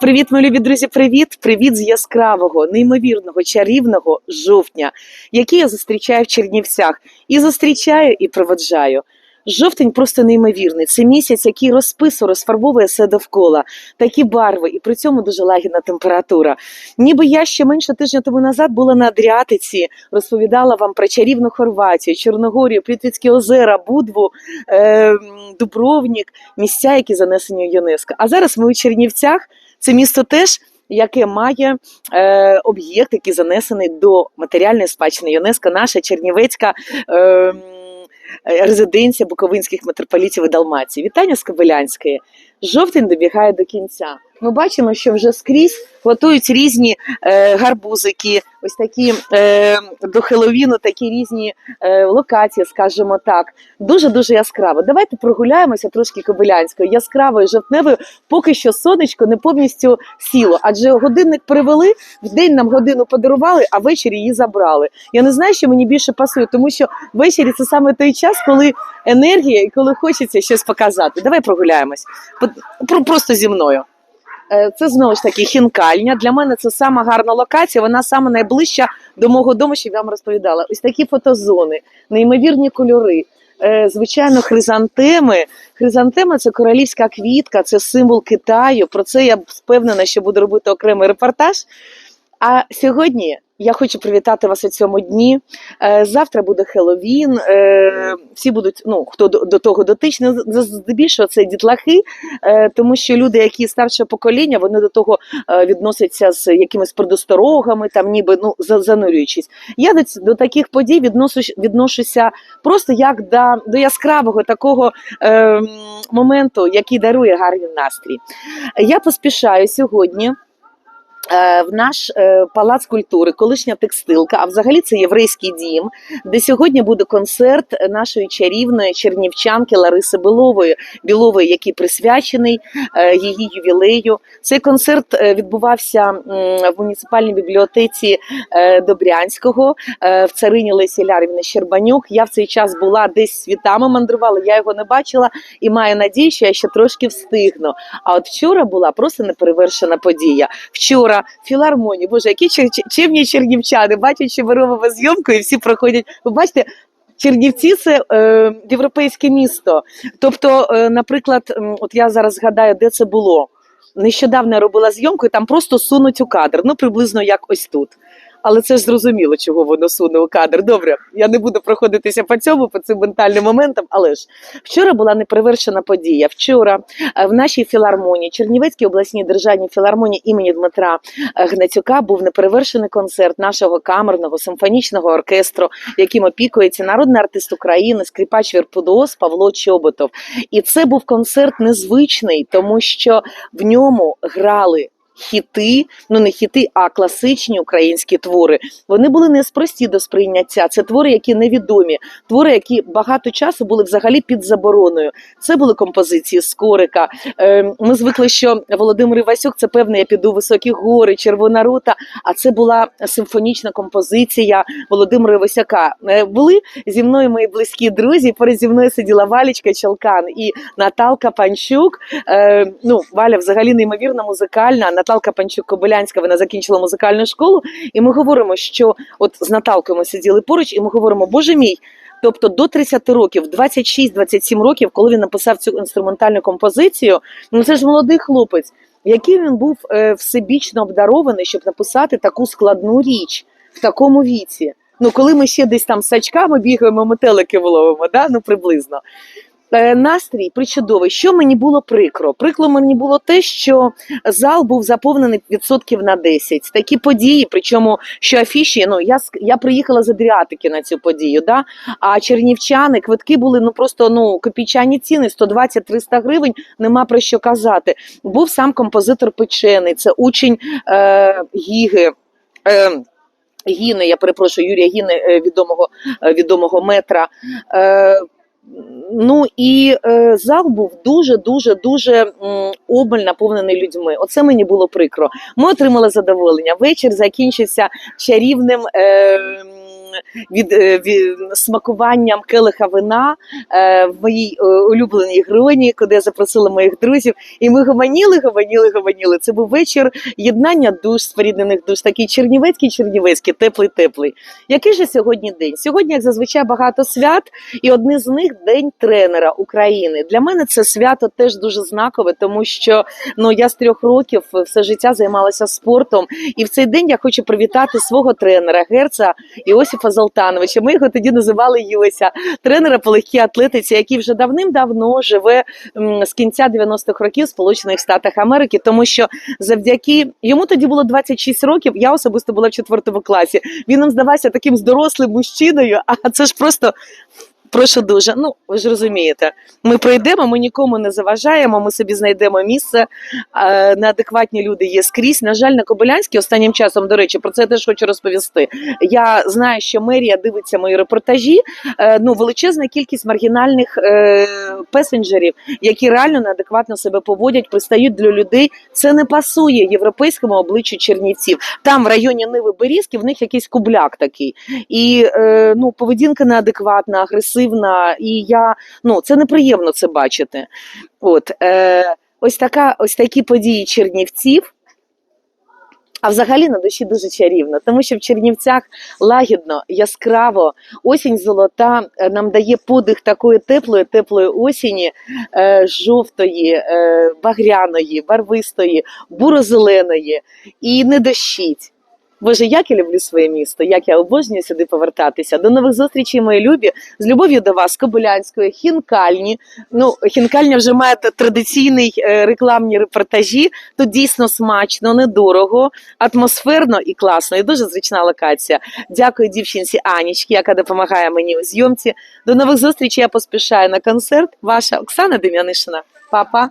Привіт, мої любі друзі! Привіт! Привіт з яскравого, неймовірного, чарівного жовтня, який я зустрічаю в Чернівцях. І зустрічаю, і проводжаю. Жовтень просто неймовірний. Це місяць, який розписує, розфарбовує все довкола, такі барви, і при цьому дуже лагідна температура. Ніби я ще менше тижня тому назад була на Адріатиці, розповідала вам про чарівну Хорватію, Чорногорію, Плітвицькі озера, Будву, е, Дубровнік, місця, які занесені в ЮНЕСКО. А зараз ми у Чернівцях. Це місто теж. Яке має е, об'єкт, який занесений до матеріальної спадщини ЮНЕСКО, наша Чернівецька е, резиденція буковинських митрополітів і Далмації. Вітання з Кобилянської. Жовтень добігає до кінця. Ми бачимо, що вже скрізь готують різні е, гарбузики, ось такі е, до Хеловіну, такі різні е, локації, скажімо так. Дуже дуже яскраво. Давайте прогуляємося трошки Кобилянською, яскравою, жовтневою, поки що сонечко не повністю сіло. Адже годинник перевели, в день нам годину подарували, а ввечері її забрали. Я не знаю, що мені більше пасує, тому що ввечері це саме той час, коли енергія і коли хочеться щось показати. Давай прогуляємось. Просто зі мною. Е, Це знову ж таки хінкальня. Для мене це сама гарна локація. Вона саме найближча до мого дому, що я вам розповідала. Ось такі фотозони, неймовірні кольори. Е, Звичайно, хризантеми. Хризантема це королівська квітка, це символ Китаю. Про це я впевнена, що буду робити окремий репортаж. А сьогодні я хочу привітати вас у цьому дні. Е, Завтра буде Хеллоуін. е, Всі будуть, ну хто до, того дотичний, здебільшого це дітлахи, е, тому що люди, які старшого покоління, вони до того відносяться з якимись предосторогами, там ніби ну за- занурюючись. Я до, до таких подій відносу, відношуся просто як до, до яскравого такого е, моменту, який дарує гарний настрій. Я поспішаю сьогодні. Е, В наш е, палац культури, колишня текстилка, а взагалі це єврейський дім, де сьогодні буде концерт нашої чарівної чернівчанки Лариси Білової, Білової, який присвячений е, її ювілею. Цей концерт відбувався в муніципальній бібліотеці Добрянського в царині Лесі Лярівни Щербанюк. Я в цей час була десь світами мандрувала, я його не бачила і маю надію, що я ще трошки встигну. А от вчора була просто неперевершена подія. Вчора філармонії, боже, які чимні чернівчани, бачать, що ми робимо зйомку, і всі проходять. Ви бачите. Чернівці це е, європейське місто. Тобто, е, наприклад, от я зараз згадаю, де це було. Нещодавно я робила зйомку, і там просто сунуть у кадр. Ну, приблизно як ось тут. Але це ж зрозуміло, чого воно суне у кадр. Добре, я не буду проходитися по цьому, по цим ментальним моментам. Але ж вчора була неперевершена подія. Вчора е, в нашій філармонії, Чернівецькій обласній державній філармонії імені Дмитра е, Гнатюка, був неперевершений концерт нашого камерного симфонічного оркестру, яким опікується народний артист України, скрипач Вірпудос Павло Чоботов. І це був концерт незвичний, тому що в ньому грали. Хіти, ну не хіти, а класичні українські твори. Вони були неспрості до сприйняття. Це твори, які невідомі, твори, які багато часу були взагалі під забороною. Це були композиції Скорика. Е, Ми звикли, що Володимир Івасюк це певне, я піду високі гори, червона рута. А це була симфонічна композиція Володимира Івасюка. Е, Були зі мною мої близькі друзі. Поряд зі мною сиділа Валічка Челкан і Наталка Панчук. Е, ну, Валя взагалі неймовірно музикальна. Наталка Панчук Кобилянська, вона закінчила музикальну школу. І ми говоримо, що от з Наталкою ми сиділи поруч, і ми говоримо, боже мій. Тобто до 30 років, 26-27 років, коли він написав цю інструментальну композицію, ну це ж молодий хлопець, який він був е, всебічно обдарований, щоб написати таку складну річ в такому віці. Ну, коли ми ще десь там сачками бігаємо, метелики вловимо, да? ну приблизно. Е, Настрій причудовий. Що мені було прикро? Прикро мені було те, що зал був заповнений відсотків на 10. Такі події, причому що афіші, ну я я приїхала з Адріатики на цю подію, да? а чернівчани, квитки були ну просто ну копійчані ціни, 120-300 гривень, нема про що казати. Був сам композитор Печений, це учень е, Гіги. Е, Гіни, я перепрошую, Юрія Гіни, е, відомого, е, відомого метра. Е, Ну і е, зал був дуже, дуже, дуже м, обмаль наповнений людьми. Оце мені було прикро. Ми отримали задоволення. Вечір закінчився чарівним. Е, від, е, від смакуванням келиха вина е, в моїй е, улюбленій гроні, куди я запросила моїх друзів. І ми гомоніли, гомоніли, гомоніли. Це був вечір єднання душ, споріднених душ, такий чернівецький, чернівецький, теплий, теплий. Який же сьогодні день? Сьогодні, як зазвичай, багато свят, і одне з них день тренера України. Для мене це свято теж дуже знакове, тому що ну я з трьох років все життя займалася спортом. І в цей день я хочу привітати свого тренера Герца Іосифа Золтановича. Ми його тоді називали Йося, тренера по легкій атлетиці, який вже давним-давно живе з кінця 90-х років в Сполучених Штатах Америки, тому що завдяки йому тоді було 26 років. Я особисто була в четвертому класі. Він нам здавався таким дорослим мужчиною, а це ж просто. Прошу дуже. Ну ви ж розумієте, ми пройдемо, ми нікому не заважаємо. Ми собі знайдемо місце. Е, Неадекватні люди є скрізь. На жаль, на Кобилянській останнім часом, до речі, про це теж хочу розповісти. Я знаю, що мерія дивиться мої репортажі. Е, Ну, величезна кількість маргінальних е, песенджерів, які реально неадекватно себе поводять, пристають для людей. Це не пасує європейському обличчю Чернівців. Там в районі Ниви Берізки в них якийсь кубляк такий. І е, ну, поведінка неадекватна, агресивна. І я ну це неприємно це бачити. От е, ось така, ось такі події Чернівців. А взагалі на душі дуже чарівно, тому що в Чернівцях лагідно, яскраво, осінь золота е, нам дає подих такої теплої, теплої осені, е, жовтої, е, багряної, барвистої, буро-зеленої і не дощить. Боже, як я люблю своє місто, як я обожнюю сюди повертатися. До нових зустрічей, мої любі. З любов'ю до вас, Кобилянської, хінкальні. Ну, хінкальня вже має традиційний е, рекламні репортажі. Тут дійсно смачно, недорого, атмосферно і класно. І дуже звична локація. Дякую дівчинці Анічці, яка допомагає мені у зйомці. До нових зустрічей. Я поспішаю на концерт. Ваша Оксана Дем'янишина. Папа.